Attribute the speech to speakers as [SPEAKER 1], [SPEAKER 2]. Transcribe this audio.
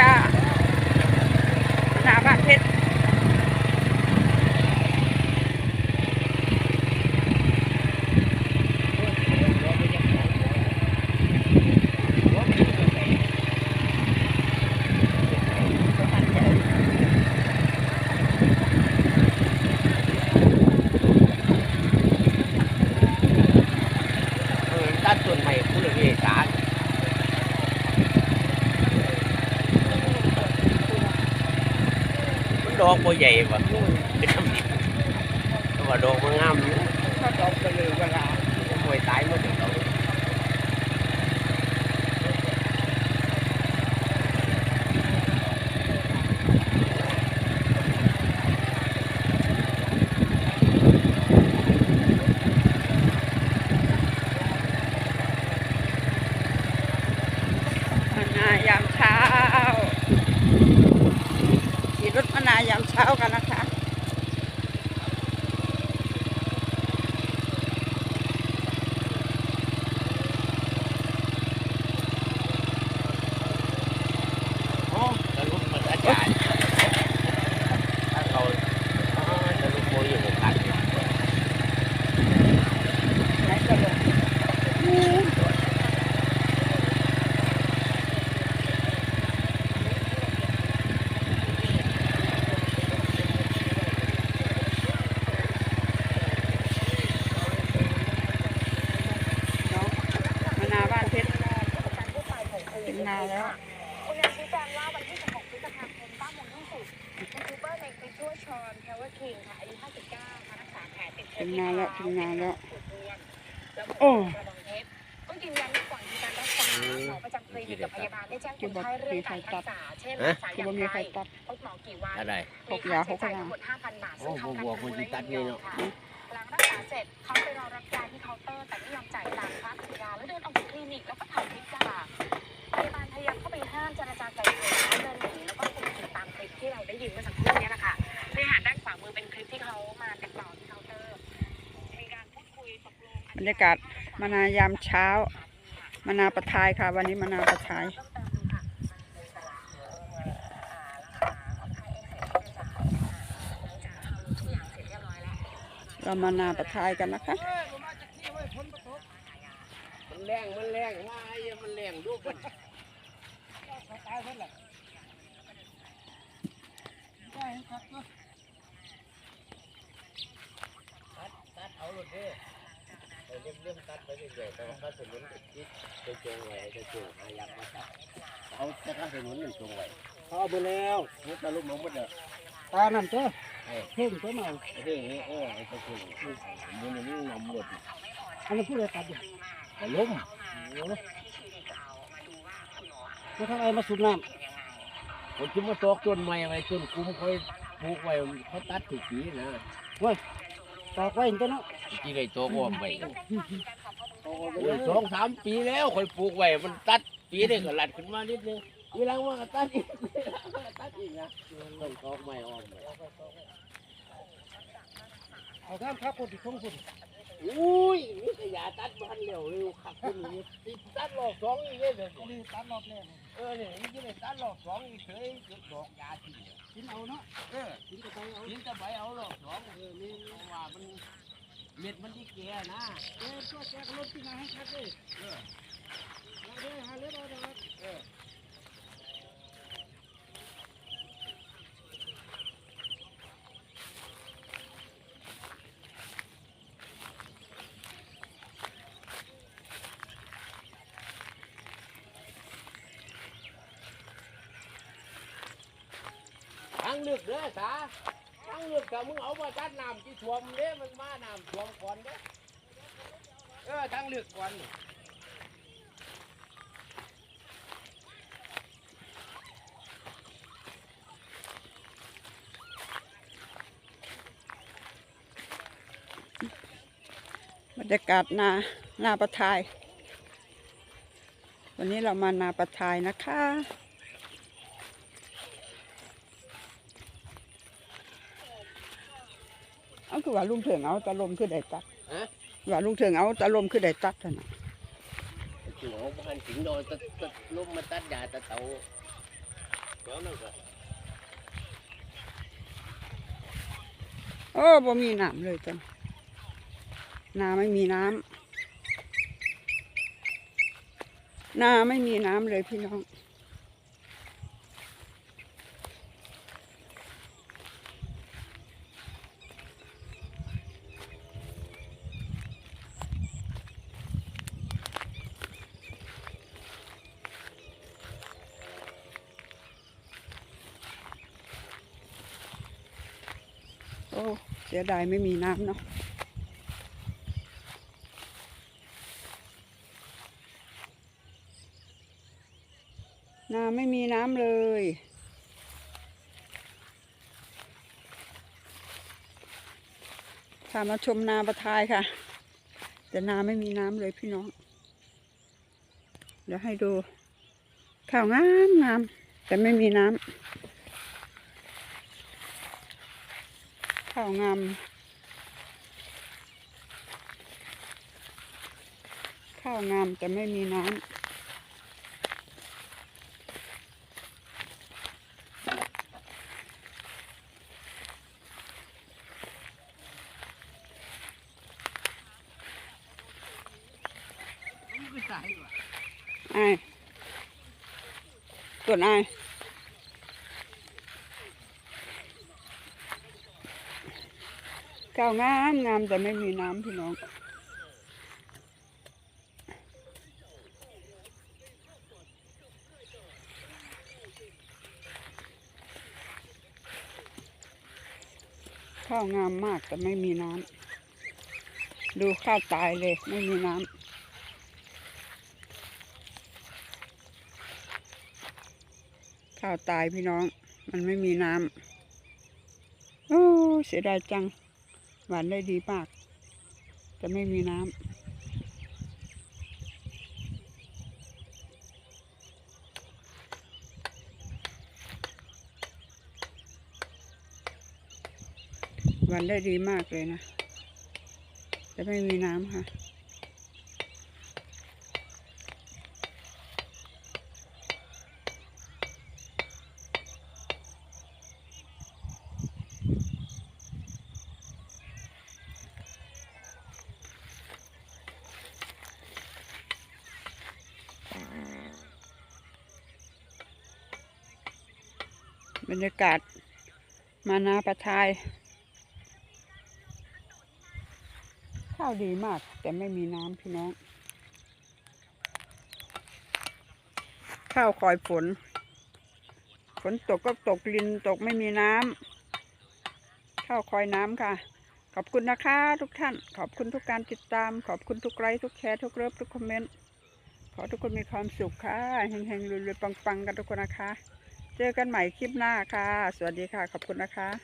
[SPEAKER 1] จ้าหน้าบ้านเพชร
[SPEAKER 2] เออตัดต้นไม้ผู้เลี้ยงสารมันด อกบ่ใหญ่ว่ะเป็นน้ำดิบแต่ว่าดอกมันงามอยู่
[SPEAKER 1] เขาดอกไปเลยเวลา
[SPEAKER 2] มวยตายหมดเลยเขา
[SPEAKER 1] มานายามเช้าขี่รถมานายาม เช้ากันนะคะ
[SPEAKER 2] โอ้ตะลุกมันอาจารย์ถ้าเขาอ๋อตะลุกโมอยู่กับกัน
[SPEAKER 1] ไหนก็ลงเนาะมานาบ้านเพชรเป็นนาแล้ว
[SPEAKER 3] คุณยังชี้แจงว่าวันที่ 16 พฤษภาคม9โมง20ยู ทูบเบอร์ในคลิปชื่อว่าชอนแคเวอร์คิงค่ะอายุ59มารักษาแผลติดเชื้
[SPEAKER 1] ถึ
[SPEAKER 3] อง
[SPEAKER 1] นานแล้วถึงนานแล้ว
[SPEAKER 3] แล้ว
[SPEAKER 1] โอ้
[SPEAKER 3] กระบองเพชรต้องยืนยันว่าก่อนการรักษาหมอประจำคลินิกกับพยาบาลได้แจ้งคนไข้เรื่องการรักษาเช่นรักษาอ
[SPEAKER 1] คือย่างบ่
[SPEAKER 3] ไร
[SPEAKER 1] มีใครตัด
[SPEAKER 3] พบหมอกี่วัน
[SPEAKER 2] อะไร
[SPEAKER 3] มีค่าใช้จ่ายทั้งหมด5,000บาทซึ่งเขา
[SPEAKER 2] โอ้โหบวกคนที่ตัดนี่เนอะ
[SPEAKER 3] ค่ะหลังรักษาเสร็จเขาไปรอรับยาที่เคาน์เตอร์แต่ไม่ยอมจ่ายตังค์พักยาแล้วเดินออกจากคลินิกแล้วก็ถ่ายคลิปจ้าพยาบาลพยายามเข้าไปห้ามเจรจาไกลเกลี่ยแล้วเดิน ลิปที่เราได้ยินเมื่อสักครู่เนี้แหละค่ะในหาด้านขวามือเป็นคลิปที่เขามาติดต่อที่เคาน์เตอร์มีการพูดคุยตกลง
[SPEAKER 1] บรรยากาศมานายามเช้ามานาประทายค่ะ วันนี้มานาประทายเรามานาประทายกันนะคะ
[SPEAKER 2] มันแรงมันแรงว่าไอ้มันแรงดูมัน ตัดตัดเอาหลุดเด้อไปเลี่ยมเลี่ยมตัดไปเรื่อยๆแต่ว่าถ้าสมุนติดจะจงไว้จะจงอายักมาตัดเอาแต่ถ้าสมุนมันจงไว้เขาเอาไปแล้วมุดตะลุกมันหมดเด้อ
[SPEAKER 4] ตานั่นเจ้า
[SPEAKER 2] เอ้ย
[SPEAKER 4] เพิ่งตัวมา
[SPEAKER 2] เฮ้ยเออไอ้ตะกุงมันนี่นำหมด
[SPEAKER 4] อันนี้ผู้ใดตัดอยู่
[SPEAKER 2] ตะลุม
[SPEAKER 4] มาทางไอ้มมาสูบน้ำ
[SPEAKER 2] คนที่มาตอกต้นไม้ไว้ต้นคุ้มค่อยปลูกไว้เขาตัดถูกปีนะำ
[SPEAKER 4] ตากไว้เห็นตัวเนาะ
[SPEAKER 2] ที่ได้ตัวอ้อมไว้
[SPEAKER 4] เอาไป
[SPEAKER 2] เอ
[SPEAKER 4] เล
[SPEAKER 2] อยสองสามปีแล้วค่อยปลูกไว้มันตัดปีได้ก็หลัดขึ้นมานิดนึงทีหลังว่าก็ตัดอีกทีหลังว่าก็ตัดอีกนะต้องตอกไม้อ้อมไว้
[SPEAKER 4] เอาท่านครับคนที่ทงสุด
[SPEAKER 2] อุ้ยนี่ก็อย่าตัดมันเร็วเร็วขับขึ้นนี่ติดตัดรอบสองอีกเลยเดี๋ยว
[SPEAKER 4] นี่ตัดรอบแรก
[SPEAKER 2] เออเนี่ยนี่จะได้ตัดรอบสองอีกเฉยเกิดดอกยาที่
[SPEAKER 4] กินเอาเนาะ
[SPEAKER 2] เออ
[SPEAKER 4] กินกระไปเอา
[SPEAKER 2] กินแต่ใบเอารอบสองเออนี่ว่ามันเม็ดมันที่แก่นะ
[SPEAKER 4] เออตัวแกก็ลดที่นาให้ชัดเลยเออเอาเด้อหาเล็บเอาเด้อเออ
[SPEAKER 2] ลือกเด้อสาทางลือกถ้ามึงเอามาตัดน้ำที่ท่วมเด้มันมาน้ำท่วมก่อนเด้อเออทางลือกก่อน
[SPEAKER 1] บรรยากาศนานาประทาย วันนี้เรามานาประทายนะคะ เอาคือว่าลุงเถิงเอาตะลมคือได้ตัด
[SPEAKER 2] ฮะ
[SPEAKER 1] ว่าลุงเถิงเอาตะลมคือได้ตัดเท่านั้น
[SPEAKER 2] ถึงเอาพันถึงโดนตะตะล้มมาตัดยาตะเตาดี๋ยวนั่นก็
[SPEAKER 1] โอ้บ่มีน้ำเลยจ้ะนาไม่มีน้ำนาไม่มีน้ำเลยพี่น้อง อ้เสียดายไม่มีน้ำเนาะนาไม่มีน้ำเลย พามาชมนาประทายค่ะ แต่นาไม่มีน้ำเลยพี่น้อง เดี๋ยวให้ดู ข้าวงามงามแต่ไม่มีน้ำ ข้าวงามข้าวงามแต่ไม่มีน้ำไอ้ายส่วนไอ้ ข้าวงามงามแต่ไม่มีน้ำพี่น้อง ข้าวงามมากแต่ไม่มีน้ำ ดูข้าวตายเลยไม่มีน้ำข้าวตายพี่น้อง มันไม่มีน้ำ โอ้ เสียดายจัง หวานได้ดีมาก จะไม่มีน้ำหวานได้ดีมากเลยนะ จะไม่มีน้ำค่ะ บรรยากาศมานาประทาย ข้าวดีมาก แต่ไม่มีน้ำพี่น้อง ข้าวคอยฝน ฝนตกก็ตกลินตกไม่มีน้ำข้าวคอยน้ำค่ะ ขอบคุณนะคะทุกท่าน ขอบคุณทุกการติดตาม ขอบคุณทุกไลค์ทุกแชร์ทุกเลิฟทุกคอมเมนต์ ขอทุกคนมีความสุขค่ะเฮงๆรวยๆปังๆ กันทุกคนนะคะ เจอกันใหม่คลิปหน้าค่ะ สวัสดีค่ะ ขอบคุณนะคะ